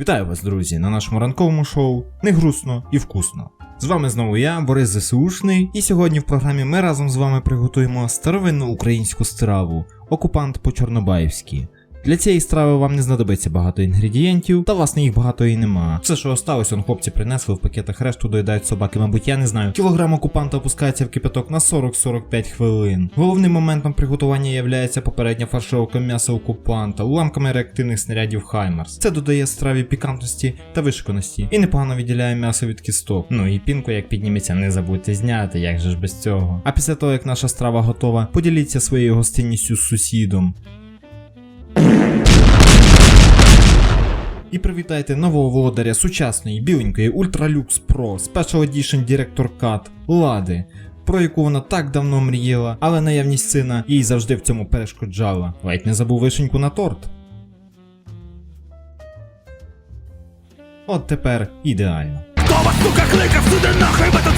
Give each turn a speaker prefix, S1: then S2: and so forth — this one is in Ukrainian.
S1: Вітаю вас, друзі, на нашому ранковому шоу Не грустно і вкусно. З вами знову я, Борис ЗСУшний, і сьогодні в програмі ми разом з вами приготуємо старовинну українську страву окупант по-чорнобаївськи. Для цієї страви вам не знадобиться багато інгредієнтів, та власне їх багато і нема. Все, що осталось, он хлопці принесли в пакетах решту доїдають собаки, мабуть, я не знаю. Кілограм окупанта опускається в кипяток на 40-45 хвилин. Головним моментом приготування є попередня фаршировка м'яса окупанта уламками реактивних снарядів Хаймарс. Це додає страві пікантності та вишиканості і непогано відділяє м'ясо від кісток. Ну і пінку, як підніметься, не забудьте зняти, як же ж без цього. А після того, як наша страва готова, поділіться своєю гостинністю з сусідом. І привітайте нового володаря сучасної біленької Ultralux Pro Special Edition Director Cut Лади, про яку вона так давно мріяла, але наявність сина їй завжди в цьому перешкоджала. Ледь не забув вишеньку на торт. От тепер ідеально.
S2: Хто вас, сука, кликав сюди нахай в тут